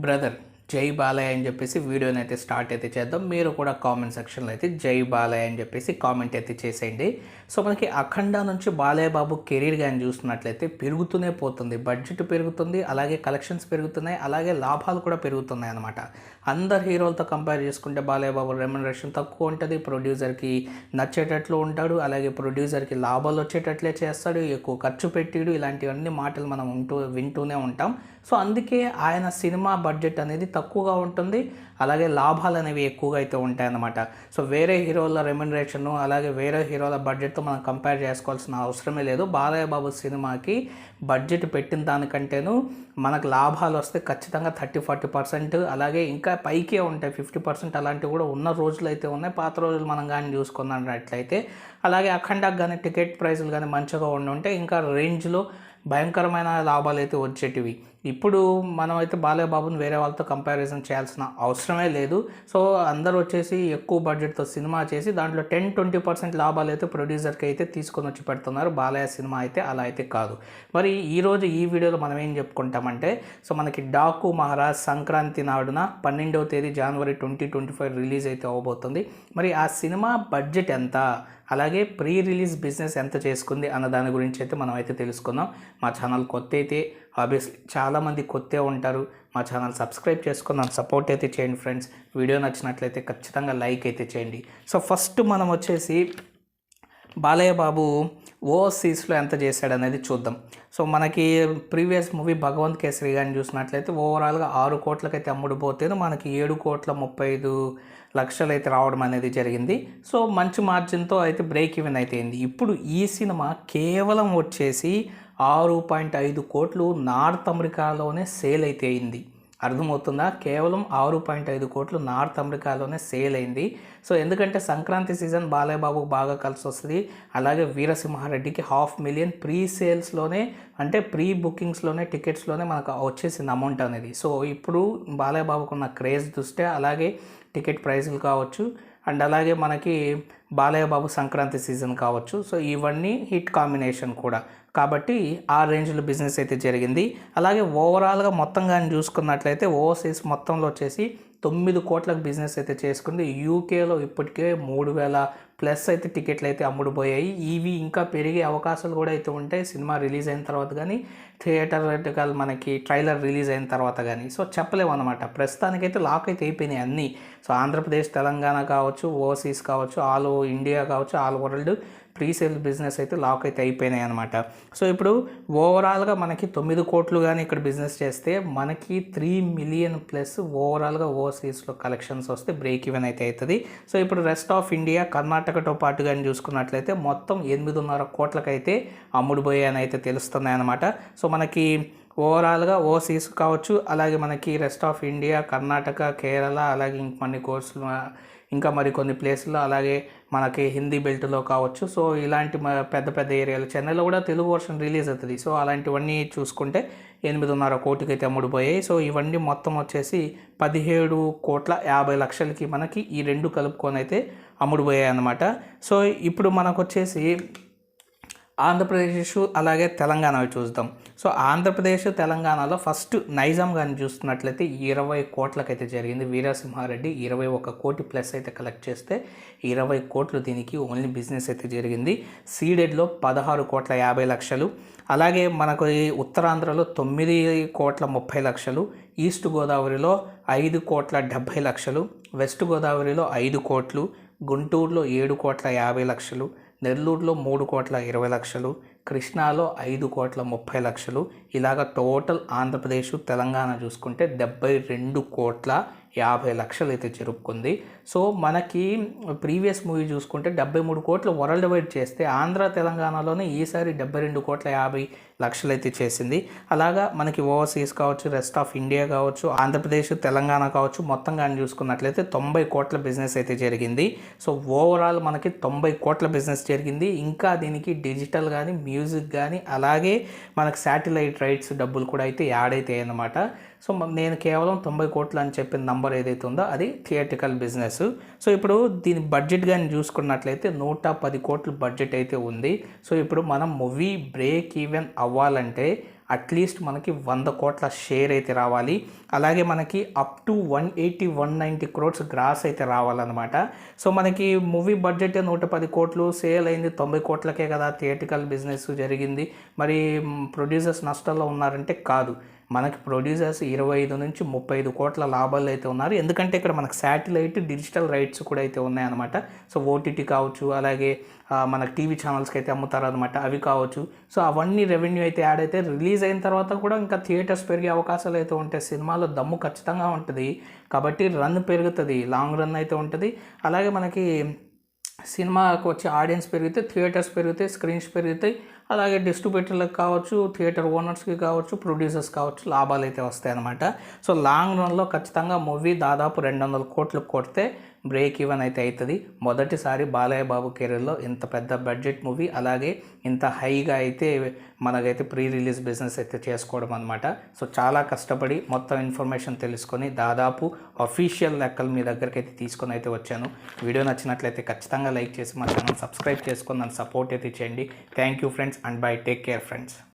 brother. జై బాలయ్య అని చెప్పేసి వీడియోని అయితే స్టార్ట్ అయితే చేద్దాం. మీరు కూడా కామెంట్ సెక్షన్లో అయితే జై బాలయ్య అని చెప్పేసి కామెంట్ అయితే చేసేయండి. సో మనకి అఖండ నుంచి బాలయ్య బాబు కెరీర్ కానీ చూస్తున్నట్లయితే పెరుగుతూనే పోతుంది. బడ్జెట్ పెరుగుతుంది అలాగే కలెక్షన్స్ పెరుగుతున్నాయి అలాగే లాభాలు కూడా పెరుగుతున్నాయి అనమాట అందరు హీరోలతో కంపేర్ చేసుకుంటే బాలయ్య బాబు రెమ్యునరేషన్ తక్కువ ఉంటుంది ప్రొడ్యూసర్కి నచ్చేటట్లు ఉంటాడు అలాగే ప్రొడ్యూసర్కి లాభాలు వచ్చేటట్లే చేస్తాడు ఎక్కువ ఖర్చు పెట్టిడు ఇలాంటివన్నీ మాటలు మనం ఉంటూ వింటూనే ఉంటాం. సో అందుకే ఆయన సినిమా బడ్జెట్ అనేది తక్కువగా ఉంటుంది. అలాగే లాభాలు అనేవి ఎక్కువగా అయితే ఉంటాయన్నమాట. సో వేరే హీరోల రెమ్యునరేషన్ అలాగే వేరే హీరోల బడ్జెట్తో మనం కంపేర్ చేసుకోవాల్సిన అవసరమే లేదు. బాలయ్య బాబు సినిమాకి బడ్జెట్ పెట్టిన దానికంటేను మనకు లాభాలు వస్తే ఖచ్చితంగా థర్టీ ఫార్టీ పర్సెంట్ అలాగే ఇంకా పైకే ఉంటాయి. ఫిఫ్టీ పర్సెంట్ అలాంటివి కూడా ఉన్న రోజులు అయితే ఉన్నాయి. పాత రోజులు మనం కానీ చూసుకున్నట్లయితే. అలాగే అఖండకు కానీ టికెట్ ప్రైజులు కానీ మంచిగా ఉండి ఉంటే ఇంకా రేంజ్లో భయంకరమైన లాభాలు అయితే వచ్చేటివి. ఇప్పుడు మనమైతే బాలయ్య వేరే వాళ్ళతో కంపారిజన్ చేయాల్సిన అవసరమే లేదు. సో అందరూ వచ్చేసి ఎక్కువ బడ్జెట్తో సినిమా చేసి దాంట్లో టెన్ ట్వంటీ పర్సెంట్ లాభాలు అయితే ప్రొడ్యూసర్కి అయితే తీసుకొని వచ్చి పెడుతున్నారు. బాలయ్య సినిమా అయితే అలా అయితే కాదు. మరి ఈరోజు ఈ వీడియోలో మనం ఏం చెప్పుకుంటామంటే సో మనకి డాకు మహారాజ్ సంక్రాంతి నాడున పన్నెండవ తేదీ జనవరి ట్వంటీ ట్వంటీ ఫైవ్ రిలీజ్ అయితే అవబోతుంది. మరి ఆ సినిమా బడ్జెట్ ఎంత? అలాగే ప్రీ రిలీజ్ బిజినెస్ ఎంత చేసుకుంది? అన్న దాని గురించి అయితే మనం అయితే తెలుసుకుందాం. మా ఛానల్ కొత్త అయితే ఆబ్వియస్లీ చాలామంది కొత్తే ఉంటారు. మా ఛానల్ సబ్స్క్రైబ్ చేసుకుని నన్ను సపోర్ట్ అయితే చేయండి ఫ్రెండ్స్. వీడియో నచ్చినట్లయితే ఖచ్చితంగా లైక్ అయితే చేయండి. సో ఫస్ట్ మనం వచ్చేసి బాలయ్య బాబు ఓవర్సీస్లో ఎంత చేశాడు అనేది చూద్దాం. సో మనకి ప్రీవియస్ మూవీ భగవంత్ కేసరి గారిని చూసినట్లయితే ఓవరాల్గా ఆరు కోట్లకైతే అమ్ముడుపోతే మనకి ఏడు కోట్ల ముప్పై ఐదు లక్షలు అయితే రావడం అనేది జరిగింది. సో మంచి మార్జిన్తో అయితే బ్రేక్ ఈవెన్ అయితే అయింది. ఇప్పుడు ఈ సినిమా కేవలం వచ్చేసి ఆరు పాయింట్ ఐదు కోట్లు నార్త్ అమెరికాలోనే సేల్ అయితే అయింది. అర్థమవుతుందా? కేవలం ఆరు పాయింట్ ఐదు కోట్లు నార్త్ అమెరికాలోనే సేల్ అయింది. సో ఎందుకంటే సంక్రాంతి సీజన్ బాలయ్యబాబుకు బాగా కలిసి వస్తుంది. అలాగే వీరసింహారెడ్డికి హాఫ్ మిలియన్ ప్రీ సేల్స్లోనే అంటే ప్రీ బుకింగ్స్లోనే టికెట్స్లోనే మనకు వచ్చేసింది అమౌంట్ అనేది. సో ఇప్పుడు బాలయ్యబాబుకు ఉన్న క్రేజ్ దృష్ట్యా అలాగే టికెట్ ప్రైజులు కావచ్చు అండ్ అలాగే మనకి బాలయ్య బాబు సంక్రాంతి సీజన్ కావచ్చు. సో ఇవన్నీ హిట్ కాంబినేషన్ కూడా. కాబట్టి ఆ రేంజ్లో బిజినెస్ అయితే జరిగింది. అలాగే ఓవరాల్గా మొత్తం కానీ చూసుకున్నట్లయితే ఓవర్సీస్ మొత్తంలో వచ్చేసి తొమ్మిది కోట్లకు బిజినెస్ అయితే చేసుకుంది. యూకేలో ఇప్పటికే మూడు వేల ప్లస్ అయితే టికెట్లు అయితే అమ్ముడుపోయాయి. ఇవి ఇంకా పెరిగే అవకాశాలు కూడా అయితే ఉంటాయి. సినిమా రిలీజ్ అయిన తర్వాత కానీ థియేటర్ మనకి ట్రైలర్ రిలీజ్ అయిన తర్వాత కానీ. సో చెప్పలేము అనమాట ప్రస్తుతానికైతే లాక్ అయితే అయిపోయినాయి అన్నీ. సో ఆంధ్రప్రదేశ్ తెలంగాణ కావచ్చు ఓవర్సీస్ కావచ్చు ఆల్ ఇండియా కావచ్చు all world pre sale business అయితే లాక్ అయితే అయిపోయినాయి అనమాట సో ఇప్పుడు ఓవరాల్గా మనకి తొమ్మిది కోట్లు కానీ ఇక్కడ బిజినెస్ చేస్తే మనకి త్రీ మిలియన్ ప్లస్ ఓవరాల్గా ఓవర్సీస్లో కలెక్షన్స్ వస్తే బ్రేక్ ఈవెన్ అయితే అవుతుంది సో ఇప్పుడు రెస్ట్ ఆఫ్ ఇండియా కర్ణాటకతో పాటు కానీ చూసుకున్నట్లయితే మొత్తం ఎనిమిదిన్నర కోట్లకైతే అమ్ముడుపోయాయని అయితే తెలుస్తున్నాయి అనమాట సో మనకి ఓవరాల్గా ఓవర్సీస్ కావచ్చు అలాగే మనకి rest of India Karnataka Kerala అలాగే ఇంక కొన్ని కోర్సులు ఇంకా మరి కొన్ని ప్లేసుల్లో అలాగే మనకి హిందీ బెల్ట్లో కావచ్చు. సో ఇలాంటి పెద్ద పెద్ద ఏరియాలు. చెన్నైలో కూడా తెలుగు వర్షన్ రిలీజ్ అవుతుంది. సో అలాంటివన్నీ చూసుకుంటే ఎనిమిదిన్నర కోటికి అయితే అమ్ముడుపోయాయి. సో ఇవన్నీ మొత్తం వచ్చేసి పదిహేడు కోట్ల యాభై లక్షలకి మనకి ఈ రెండు కలుపుకొని అయితే అమ్ముడుపోయాయి అన్నమాట సో ఇప్పుడు మనకు వచ్చేసి ఆంధ్రప్రదేశ్ అలాగే తెలంగాణ చూద్దాం. సో ఆంధ్రప్రదేశ్ తెలంగాణలో ఫస్ట్ నైజాం కానీ చూస్తున్నట్లయితే ఇరవై కోట్లకైతే జరిగింది. వీరసింహారెడ్డి ఇరవై ఒక కోటి ప్లస్ అయితే కలెక్ట్ చేస్తే ఇరవై కోట్లు దీనికి ఓన్లీ బిజినెస్ అయితే జరిగింది. సీడెడ్లో పదహారు కోట్ల యాభై లక్షలు. అలాగే మనకు ఉత్తరాంధ్రలో తొమ్మిది కోట్ల ముప్పై లక్షలు. ఈస్ట్ గోదావరిలో ఐదు కోట్ల డెబ్భై లక్షలు. వెస్ట్ గోదావరిలో ఐదు కోట్లు. గుంటూరులో ఏడు కోట్ల యాభై లక్షలు. నెల్లూరులో మూడు కోట్ల ఇరవై లక్షలు కృష్ణాలో ఐదు కోట్ల ముప్పై లక్షలు. ఇలాగ టోటల్ ఆంధ్రప్రదేశ్ తెలంగాణ చూసుకుంటే డెబ్బై రెండు కోట్ల యాభై లక్షలు అయితే జరుపుకుంది సో మనకి ప్రీవియస్ మూవీ చూసుకుంటే డెబ్బై మూడు కోట్లు వరల్డ్ వైడ్ చేస్తే ఆంధ్ర తెలంగాణలోనే ఈసారి డెబ్బై రెండు కోట్ల యాభై లక్షలు అయితే చేసింది. అలాగా మనకి ఓవర్సీస్ కావచ్చు రెస్ట్ ఆఫ్ ఇండియా కావచ్చు ఆంధ్రప్రదేశ్ తెలంగాణ కావచ్చు మొత్తం కానీ చూసుకున్నట్లయితే తొంభై కోట్ల బిజినెస్ అయితే జరిగింది. సో ఓవరాల్ మనకి తొంభై కోట్ల బిజినెస్ జరిగింది. ఇంకా దీనికి డిజిటల్ కానీ మ్యూజిక్ కానీ అలాగే మనకు శాటిలైట్ రైట్స్ డబ్బులు కూడా అయితే యాడ్ అవుతాయి అన్నమాట సో నేను కేవలం తొంభై కోట్లు అని చెప్పిన నంబర్ ఏదైతే ఉందో అది థియేటికల్ బిజినెస్. సో ఇప్పుడు దీని బడ్జెట్ కానీ చూసుకున్నట్లయితే నూట పది కోట్ల బడ్జెట్ అయితే ఉంది. సో ఇప్పుడు మనం మూవీ బ్రేక్ ఈవెన్ అవ్వాలంటే అట్లీస్ట్ మనకి వంద కోట్ల షేర్ అయితే రావాలి. అలాగే మనకి up to one eighty one ninety crores gross అయితే రావాలన్నమాట. సో మనకి మూవీ బడ్జెట్ నూట పది కోట్లు సేల్ అయింది తొంభై కోట్లకే కదా థియేటికల్ బిజినెస్ జరిగింది. మరి ప్రొడ్యూసర్స్ నష్టాల్లో ఉన్నారంటే కాదు. మనకి ప్రొడ్యూసర్స్ ఇరవై ఐదు నుంచి ముప్పై ఐదు కోట్ల లాభాలు అయితే ఉన్నారు. ఎందుకంటే ఇక్కడ మనకు శాటిలైట్ డిజిటల్ రైట్స్ కూడా అయితే ఉన్నాయన్నమాట. సో ఓటీటీ కావచ్చు అలాగే మన టీవీ ఛానల్స్కి అయితే అమ్ముతారు అనమాట అవి కావచ్చు. సో అవన్నీ రెవెన్యూ అయితే యాడ్ అయితే రిలీజ్ అయిన తర్వాత కూడా ఇంకా థియేటర్స్ పెరిగే అవకాశాలు అయితే ఉంటాయి. సినిమాలో దమ్ము ఖచ్చితంగా ఉంటుంది. కాబట్టి రన్ పెరుగుతుంది. లాంగ్ రన్ అయితే ఉంటుంది. అలాగే మనకి సినిమాకు వచ్చే ఆడియన్స్ పెరిగితే థియేటర్స్ పెరుగుతాయి స్క్రీన్స్ పెరుగుతాయి. అలాగే డిస్ట్రిబ్యూటర్లకు కావచ్చు థియేటర్ ఓనర్స్కి కావచ్చు ప్రొడ్యూసర్స్ కావచ్చు లాభాలు అయితే వస్తాయి అనమాట సో లాంగ్ రన్లో ఖచ్చితంగా మూవీ దాదాపు రెండు వందల కోట్లు కొడితే బ్రేక్ ఈవెన్ అయితే అవుతుంది మొదటిసారి బాలయ్య బాబు కెరీర్లో ఇంత పెద్ద బడ్జెట్ మూవీ అలాగే ఇంత హైగా అయితే మనకైతే ప్రీ రిలీజ్ బిజినెస్ అయితే చేసుకోవడం అనమాట సో చాలా కష్టపడి మొత్తం ఇన్ఫర్మేషన్ తెలుసుకొని దాదాపు అఫీషియల్ లెక్కలు మీ దగ్గరికి అయితే తీసుకొని అయితే వచ్చాను. వీడియో నచ్చినట్లయితే ఖచ్చితంగా లైక్ చేసి మా ఛానల్ సబ్స్క్రైబ్ చేసుకొని నన్ను సపోర్ట్ అయితే చేయండి. Thank you friends and bye take care friends